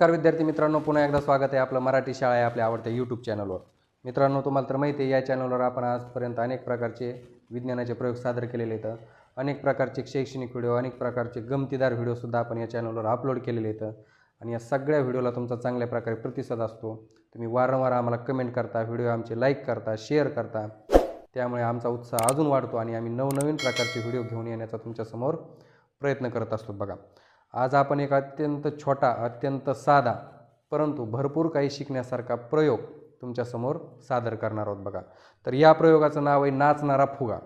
नमस्कार विद्यार्थी मित्रांनो पुन्हा एकदा स्वागत आहे आपलं मराठी शाळा आहे आपल्या आवडत्या यूट्यूब चॅनलवर मित्रांनो तुम्हाला तर माहिती आहे या चॅनलवर आपण आजपर्यंत अनेक प्रकारचे विज्ञानाचे प्रयोग सादर केलेले आहेत. अनेक प्रकारचे शैक्षणिक व्हिडिओ अनेक प्रकारचे गमतीदार व्हिडिओसुद्धा आपण या चॅनलवर अपलोड केलेले आहेत. आणि या सगळ्या व्हिडिओला तुमचा चांगल्या प्रकारे प्रतिसाद असतो. तुम्ही वारंवार आम्हाला कमेंट करता व्हिडिओ आमचे लाईक करता शेअर करता. त्यामुळे आमचा उत्साह अजून वाढतो आणि आम्ही नवनवीन प्रकारचे व्हिडिओ घेऊन येण्याचा तुमच्यासमोर प्रयत्न करत असतो. बघा आज आपण एक अत्यंत छोटा अत्यंत साधा परंतु भरपूर काही शिकण्यासारखा प्रयोग तुमच्यासमोर सादर करणार आहोत बघा. तर या प्रयोगाचं नाव आहे नाचणारा फुगा.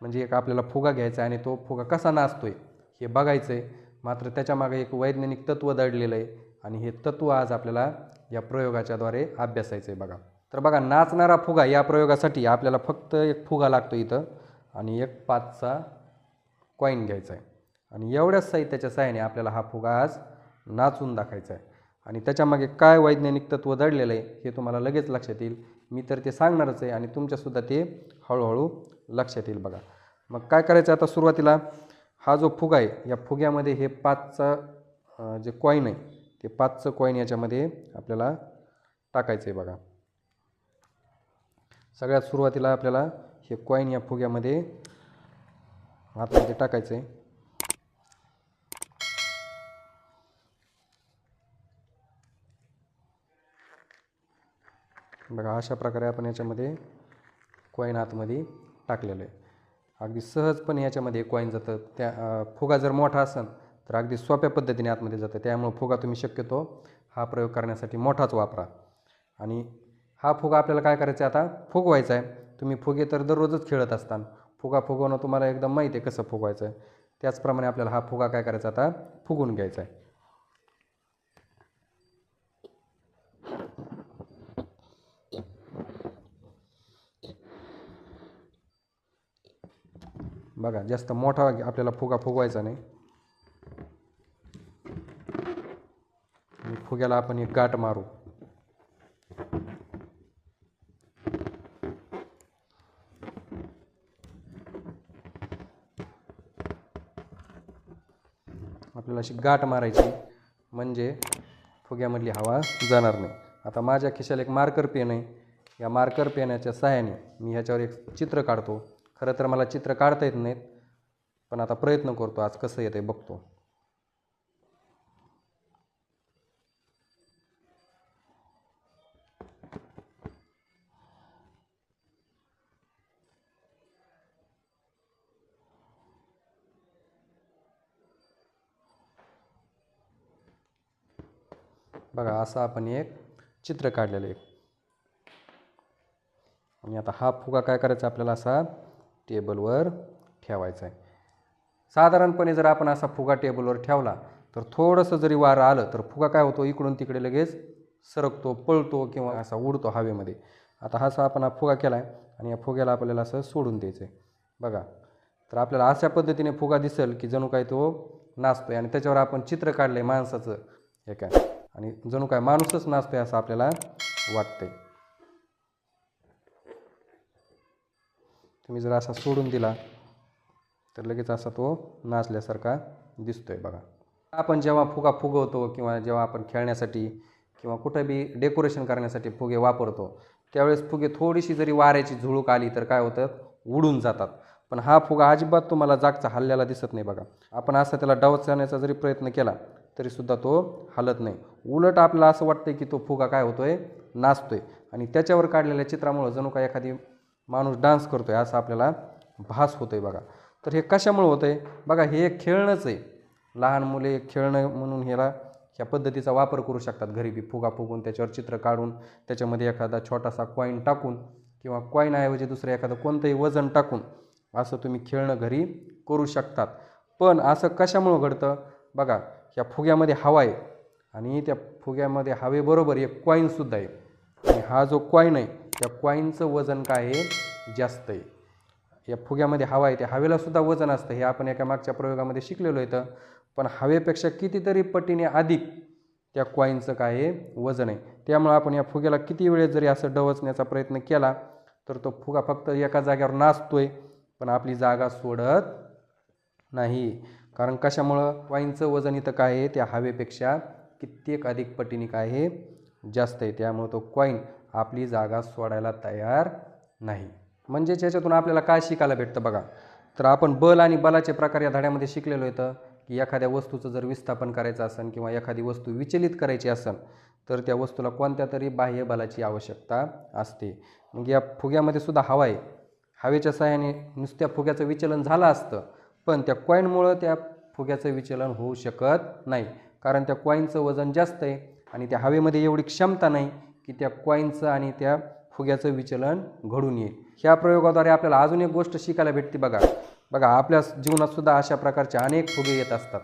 म्हणजे एक आपल्याला फुगा घ्यायचा आहे आणि तो फुगा कसा नाचतोय हे बघायचं आहे मात्र त्याच्यामागे एक वैज्ञानिक तत्त्व दडलेलं आहे आणि हे तत्त्व आज आपल्याला या प्रयोगाच्याद्वारे अभ्यासायचं आहे बघा. तर बघा नाचणारा फुगा या प्रयोगासाठी आपल्याला फक्त एक फुगा लागतो इथं आणि एक पाचचा कॉईन घ्यायचा आहे. आणि एवढ्याच साहित्याच्या सहाय्याने आपल्याला हा फुगा आज नाचून दाखवायचा आहे. आणि त्याच्यामागे काय वैज्ञानिक तत्व दडलेलं आहे हे तुम्हाला लगेच लक्षात येईल. मी तर ते सांगणारच आहे आणि तुमच्यासुद्धा ते हळूहळू लक्षात येईल बघा. मग काय करायचं आता सुरुवातीला? हा जो फुगा आहे या फुग्यामध्ये हे पाचचा जे कॉईन आहे ते पाचचं कॉईन याच्यामध्ये आपल्याला टाकायचं आहे बघा. सगळ्यात सुरुवातीला आपल्याला हे कॉईन या फुग्यामध्ये आतमध्ये टाकायचं आहे. बघा अशा प्रकारे आपण याच्यामध्ये कॉईन आतमध्ये टाकलेलं आहे. अगदी सहजपणे याच्यामध्ये कॉईन जातं. त्या फुगा जर मोठा असेल तर अगदी सोप्या पद्धतीने आतमध्ये जातं. त्यामुळं फुगा तुम्ही शक्यतो हा प्रयोग करण्यासाठी मोठाच वापरा. आणि हा फुगा आपल्याला काय करायचा आहे आता? फुगवायचा आहे. तुम्ही फुगे तर दररोजच खेळत असताना. फुगा फुगवणं तुम्हाला एकदम माहिती आहे कसं फुगवायचं आहे. त्याचप्रमाणे आपल्याला हा फुगा काय करायचा आता? फुगून घ्यायचा आहे. बघा जास्त मोठा आपल्याला फुगा फुगवायचा नाही. फुग्याला आपण एक गाठ मारू. आपल्याला अशी गाठ मारायची म्हणजे फुग्यामधली हवा जाणार नाही. आता माझ्या खिशाला एक मार्कर पेन आहे. या मार्कर पेनाच्या सहाय्याने मी ह्याच्यावर एक चित्र काढतो. खरं तर मला चित्र काढता येत नाहीत पण आता प्रयत्न करतो आज कसं येतं आहे बघतो. बघा असं आपण एक चित्र काढलेलं आहे. आणि आता हा फुगा काय करायचा आपल्याला असा टेबलवर ठेवायचा आहे साधारणपणे जर आपण असा फुगा टेबलवर ठेवला तर थोडंसं जरी वारं आलं तर फुगा काय होतो? इकडून तिकडे लगेच सरकतो पळतो किंवा असा उडतो हवेमध्ये. आता हा असा आपण हा फुगा केला आहे आणि या फुग्याला आपल्याला असं सोडून द्यायचं आहे बघा तर आपल्याला अशा पद्धतीने फुगा दिसेल की जणू काय तो नाचतो आहे आणि त्याच्यावर आपण चित्र काढलं आहे माणसाचं. हे काय? आणि जणू काय माणूसच नाचतो आहे असं आपल्याला वाटतंय. तुम्ही जर असा सोडून दिला तर लगेच असा तो नाचल्यासारखा दिसतोय बघा. आपण जेव्हा फुगा फुगवतो किंवा जेव्हा आपण खेळण्यासाठी किंवा कुठं बी डेकोरेशन करण्यासाठी फुगे वापरतो त्यावेळेस फुगे थोडीशी जरी वाऱ्याची झुळूक आली तर काय होतं? उडून जातात. पण हा फुगा अजिबात तुम्हाला जागचा हल्ल्याला दिसत नाही बघा. आपण असं त्याला डावचण्याचा जरी प्रयत्न केला तरीसुद्धा तो हलत नाही. उलट आपल्याला असं वाटतं की तो फुगा काय होतोय? नाचतोय. आणि त्याच्यावर काढलेल्या चित्रामुळं जणू काय एखादी माणूस डान्स करतो आहे असं आपल्याला भास होतोय बघा. तर हे कशामुळे आहे बघा हे एक खेळणंच आहे. लहान मुले खेळणं म्हणून ह्याला ह्या पद्धतीचा वापर करू शकतात घरी बी फुगा फुगून त्याच्यावर चित्र काढून त्याच्यामध्ये एखादा छोटासा कॉईन टाकून किंवा कॉईनऐवजी दुसरं एखादं कोणतंही वजन टाकून असं तुम्ही खेळणं घरी करू शकतात. पण असं कशामुळं घडतं? बघा ह्या फुग्यामध्ये हवा आहे. आणि त्या फुग्यामध्ये हवेबरोबर एक कॉईनसुद्धा आहे. आणि हा जो कॉईन आहे त्या कॉईनचं वजन काय आहे? जास्त आहे. या फुग्यामध्ये हवा आहे त्या वजन असतं. हे आपण एका मागच्या प्रयोगामध्ये शिकलेलो आहे पण हवेपेक्षा कितीतरी पटीने अधिक त्या कॉईनचं काय आहे? वजन आहे. त्यामुळं आपण या फुग्याला किती वेळेस जरी असं डवचण्याचा प्रयत्न केला तर तो फुगा फक्त एका जागेवर नाचतोय पण आपली जागा सोडत नाही. कारण कशामुळं? कॉईनचं वजन इथं काय आहे? त्या हवेपेक्षा कित्येक अधिक पटीने काय आहे? जास्त आहे. त्यामुळं तो कॉईन आपली जागा सोडायला तयार नाही. म्हणजेच याच्यातून आपल्याला काय शिकायला भेटतं बघा. तर आपण बल आणि बलाचे प्रकार या धड्यामध्ये शिकलेलो येतं की एखाद्या वस्तूचं जर विस्थापन करायचं असेल किंवा एखादी वस्तू विचलित करायची असेल तर त्या वस्तूला कोणत्या तरी बाह्य बलाची आवश्यकता असते. मग या फुग्यामध्ये सुद्धा हवा आहे. हवेच्या सहाय्याने नुसत्या फुग्याचं विचलन झालं असतं पण त्या कॉईनमुळं त्या फुग्याचं विचलन होऊ शकत नाही. कारण त्या कॉईनचं वजन जास्त आहे आणि त्या हवेमध्ये एवढी क्षमता नाही की त्या कॉईनचं आणि त्या फुग्याचं विचलन घडून येईल. ह्या प्रयोगाद्वारे आपल्याला अजून एक गोष्ट शिकायला भेटते बघा. बघा आपल्या जीवनातसुद्धा अशा प्रकारचे अनेक फुगे येत असतात.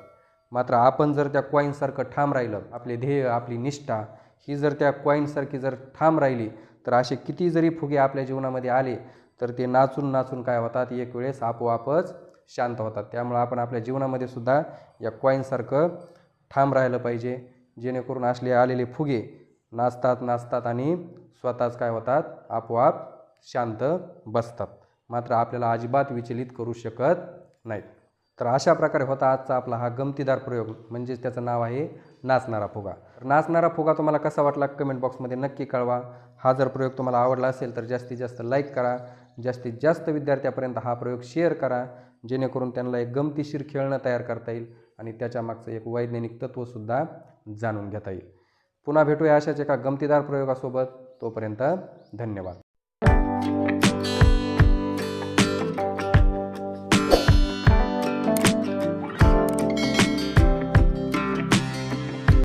मात्र आपण जर त्या कॉईनसारखं ठाम राहिलं आपले ध्येय आपली निष्ठा ही जर त्या कॉईनसारखी जर ठाम राहिली तर असे किती जरी फुगे आपल्या जीवनामध्ये आले तर ते नाचून नाचून काय होतात? एक वेळेस आपोआपच शांत होतात. त्यामुळं आपण आपल्या जीवनामध्ये सुद्धा या कॉईनसारखं ठाम राहिलं पाहिजे. जेणेकरून असले आलेले फुगे नाचतात नाचतात आणि स्वतःच काय होतात? आपोआप शांत बसतात. मात्र आपल्याला अजिबात विचलित करू शकत नाहीत. तर अशा प्रकारे होता आजचा आपला हा गमतीदार प्रयोग. म्हणजेच त्याचं नाव आहे नाचणारा फुगा. तर नाचणारा फुगा तुम्हाला कसा वाटला? कमेंट बॉक्समध्ये नक्की कळवा. हा जर प्रयोग तुम्हाला आवडला असेल तर जास्तीत जास्त लाईक करा. जास्तीत जास्त विद्यार्थ्यापर्यंत हा प्रयोग शेअर करा. जेणेकरून त्यांना एक गमतीशीर खेळणं तयार करता येईल आणि त्याच्या मागचं एक वैज्ञानिक तत्त्वसुद्धा जाणून घेता येईल. पुन्हा भेटूया अशाच एका गमतीदार प्रयोगासोबत. तोपर्यंत धन्यवाद.